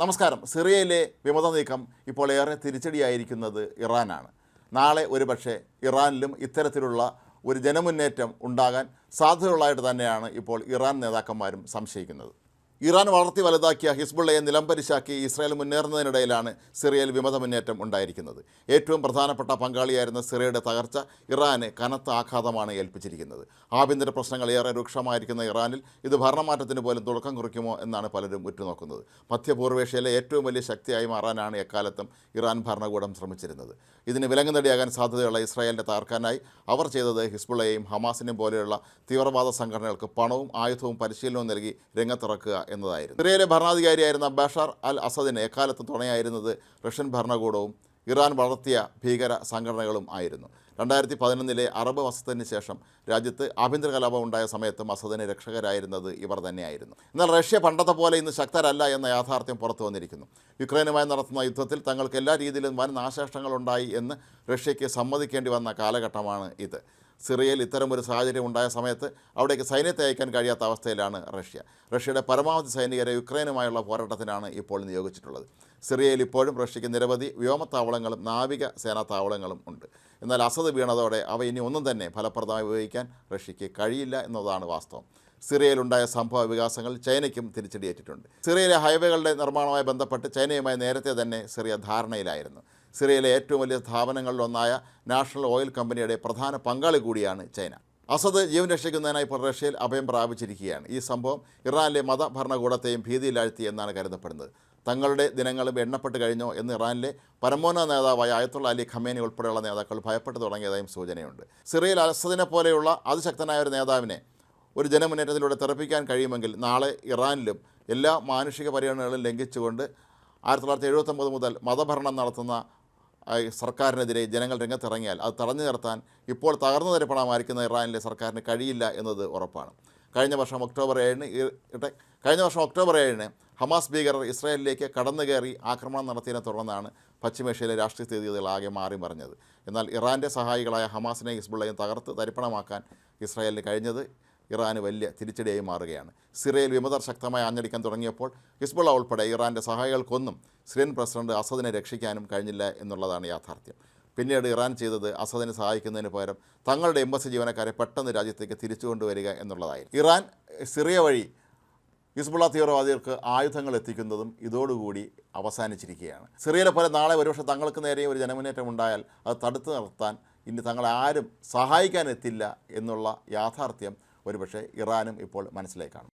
നമസ്കാരം. സിറിയയിലെ വിമത നീക്കം ഇപ്പോൾ ഏറെ തിരിച്ചടിയായിരിക്കുന്നത് ഇറാനാണ്. നാളെ ഒരുപക്ഷെ ഇറാനിലും ഇത്തരത്തിലുള്ള ഒരു ജനമുന്നേറ്റം ഉണ്ടാകാൻ സാധ്യതയുള്ളതായിട്ട് തന്നെയാണ് ഇപ്പോൾ ഇറാൻ നേതാക്കന്മാരും സംശയിക്കുന്നത്. ഇറാൻ വളർത്തി വലുതാക്കിയ ഹിസ്ബുള്ളയെ നിലംപരിശാക്കി ഇസ്രായേൽ മുന്നേറുന്നതിനിടയിലാണ് സിറിയയിൽ വിമത മുന്നേറ്റം ഉണ്ടായിരിക്കുന്നത്. ഏറ്റവും പ്രധാനപ്പെട്ട പങ്കാളിയായിരുന്ന സിറിയയുടെ തകർച്ച ഇറാന് കനത്ത ആഘാതമാണ് ഏൽപ്പിച്ചിരിക്കുന്നത്. ആഭ്യന്തര പ്രശ്നങ്ങൾ ഏറെ രൂക്ഷമായിരിക്കുന്ന ഇറാനിൽ ഇത് ഭരണമാറ്റത്തിന് പോലും തുടക്കം കുറിക്കുമോ എന്നാണ് പലരും ഉറ്റുനോക്കുന്നത്. മധ്യപൂർവേഷ്യയിലെ ഏറ്റവും വലിയ ശക്തിയായി മാറാനാണ് എക്കാലത്തും ഇറാൻ ഭരണകൂടം ശ്രമിച്ചിരുന്നത്. ഇതിന് വിലങ്ങുതടിയാകാൻ സാധ്യതയുള്ള ഇസ്രായേലിനെ തകർക്കാനായി അവർ ചെയ്തത് ഹിസ്ബുള്ളയെയും ഹമാസിനെയും പോലെയുള്ള തീവ്രവാദ സംഘടനകൾക്ക് പണവും ആയുധവും പരിശീലനവും നൽകി രംഗത്തിറക്കുക എന്നതായിരുന്നു. സിറിയയിലെ ഭരണാധികാരിയായിരുന്ന ബഷാർ അൽ അസദിന് എക്കാലത്തും തുണയായിരുന്നത് റഷ്യൻ ഭരണകൂടവും ഇറാൻ വളർത്തിയ ഭീകര സംഘടനകളും ആയിരുന്നു. രണ്ടായിരത്തി പതിനൊന്നിലെ അറബ് വസത്തിന് ശേഷം രാജ്യത്ത് ആഭ്യന്തര കലാപം ഉണ്ടായ സമയത്തും അസദിന് രക്ഷകരായിരുന്നത് ഇവർ തന്നെയായിരുന്നു. എന്നാൽ റഷ്യ പണ്ടത്തെ പോലെ ഇന്ന് ശക്തരല്ല എന്ന യാഥാർത്ഥ്യം പുറത്തു വന്നിരിക്കുന്നു. യുക്രൈനുമായി നടത്തുന്ന യുദ്ധത്തിൽ തങ്ങൾക്ക് എല്ലാ രീതിയിലും വൻ നാശനഷ്ടങ്ങളുണ്ടായി എന്ന് റഷ്യയ്ക്ക് സമ്മതിക്കേണ്ടി വന്ന കാലഘട്ടമാണ് ഇത്. സിറിയയിൽ ഇത്തരമൊരു സാഹചര്യം ഉണ്ടായ സമയത്ത് അവിടേക്ക് സൈന്യത്തെ അയക്കാൻ കഴിയാത്ത അവസ്ഥയിലാണ് റഷ്യ. റഷ്യയുടെ പരമാവധി സൈനികരെ യുക്രൈനുമായുള്ള പോരാട്ടത്തിനാണ് ഇപ്പോൾ നിയോഗിച്ചിട്ടുള്ളത്. സിറിയയിൽ ഇപ്പോഴും റഷ്യയ്ക്ക് നിരവധി വ്യോമത്താവളങ്ങളും നാവിക സേനാ താവളങ്ങളും ഉണ്ട്. എന്നാൽ അസദ് വീണതോടെ അവ ഇനി ഒന്നും തന്നെ ഫലപ്രദമായി ഉപയോഗിക്കാൻ റഷ്യയ്ക്ക് കഴിയില്ല എന്നതാണ് വാസ്തവം. സിറിയയിലുണ്ടായ സംഭവ വികാസങ്ങൾ ചൈനയ്ക്കും തിരിച്ചടിയേറ്റിട്ടുണ്ട്. സിറിയയിലെ ഹൈവേകളുടെ നിർമ്മാണവുമായി ബന്ധപ്പെട്ട് ചൈനയുമായി നേരത്തെ തന്നെ സിറിയ ധാരണയിലായിരുന്നു. സിറിയയിലെ ഏറ്റവും വലിയ സ്ഥാപനങ്ങളിലൊന്നായ നാഷണൽ ഓയിൽ കമ്പനിയുടെ പ്രധാന പങ്കാളി കൂടിയാണ് ചൈന. അസദ് ജീവൻ രക്ഷിക്കുന്നതിനായി ഇപ്പോൾ റഷ്യയിൽ അഭയം പ്രാപിച്ചിരിക്കുകയാണ്. ഈ സംഭവം ഇറാനിലെ മതഭരണകൂടത്തെയും ഭീതിയിലാഴ്ത്തി എന്നാണ് കരുതപ്പെടുന്നത്. തങ്ങളുടെ ദിനങ്ങളും എണ്ണപ്പെട്ട് കഴിഞ്ഞോ എന്ന് ഇറാനിലെ പരമോന്നത നേതാവായ അയത്തുള്ള അലി ഖമേനി ഉൾപ്പെടെയുള്ള നേതാക്കൾ ഭയപ്പെട്ടു തുടങ്ങിയതായും സൂചനയുണ്ട്. സിറിയയിൽ അസദിനെ പോലെയുള്ള അതിശക്തനായ ഒരു നേതാവിനെ ഒരു ജനമുന്നേറ്റത്തിലൂടെ തെറപ്പിക്കാൻ കഴിയുമെങ്കിൽ നാളെ ഇറാനിലും എല്ലാ മാനുഷിക പരിഗണനകളും ലംഘിച്ചുകൊണ്ട് ആയിരത്തി തൊള്ളായിരത്തി എഴുപത്തൊമ്പത് മുതൽ മതഭരണം നടത്തുന്ന സർക്കാരിനെതിരെ ജനങ്ങൾ രംഗത്തിറങ്ങിയാൽ അത് തടഞ്ഞു നിർത്താൻ ഇപ്പോൾ തകർന്നു തരപ്പണമായിരിക്കുന്ന ഇറാനിലെ സർക്കാരിന് കഴിയില്ല എന്നത് ഉറപ്പാണ്. കഴിഞ്ഞ വർഷം ഒക്ടോബർ ഏഴിന് കഴിഞ്ഞ വർഷം ഒക്ടോബർ ഏഴിന് ഹമാസ് ഭീകരർ ഇസ്രായേലിലേക്ക് കടന്നു കയറി ആക്രമണം നടത്തിയതിനെ തുടർന്നാണ് പശ്ചിമേഷ്യയിലെ രാഷ്ട്രീയ സ്ഥിതിഗതികൾ ആകെ മാറി മറിഞ്ഞത്. എന്നാൽ ഇറാന്റെ സഹായികളായ ഹമാസിനെയും ഹിസ്ബുള്ളയും തകർത്ത് തരിപ്പണമാക്കാൻ ഇസ്രായേലിന് കഴിഞ്ഞത് ഇറാന് വലിയ തിരിച്ചടിയായി മാറുകയാണ്. സിറിയയിൽ വിമതർ ശക്തമായി ആഞ്ഞടിക്കാൻ തുടങ്ങിയപ്പോൾ ഹിസ്ബുള്ള ഉൾപ്പെടെ ഇറാന്റെ സഹായികൾക്കൊന്നും സിറിയൻ പ്രസിഡന്റ് അസദിനെ രക്ഷിക്കാനും കഴിഞ്ഞില്ല എന്നുള്ളതാണ് യാഥാർത്ഥ്യം. പിന്നീട് ഇറാൻ ചെയ്തത് അസദിനെ സഹായിക്കുന്നതിന് പകരം തങ്ങളുടെ എംബസി ജീവനക്കാരെ പെട്ടെന്ന് രാജ്യത്തേക്ക് തിരിച്ചു കൊണ്ടുവരിക എന്നുള്ളതായിരുന്നു. ഇറാൻ സിറിയ വഴി ഹിസ്ബുള്ള തീവ്രവാദികൾക്ക് ആയുധങ്ങൾ എത്തിക്കുന്നതും ഇതോടുകൂടി അവസാനിച്ചിരിക്കുകയാണ്. സിറിയയിലെ പോലെ നാളെ ഒരുപക്ഷെ തങ്ങൾക്ക് നേരെ ഒരു ജനമുന്നേറ്റം ഉണ്ടായാൽ അത് തടുത്തു നിർത്താൻ ഇനി തങ്ങളെ ആരും സഹായിക്കാനെത്തില്ല എന്നുള്ള യാഥാർത്ഥ്യം ഒരുപക്ഷെ ഇറാനും ഇപ്പോൾ മനസ്സിലായി മനസ്സിലേക്കാണ്.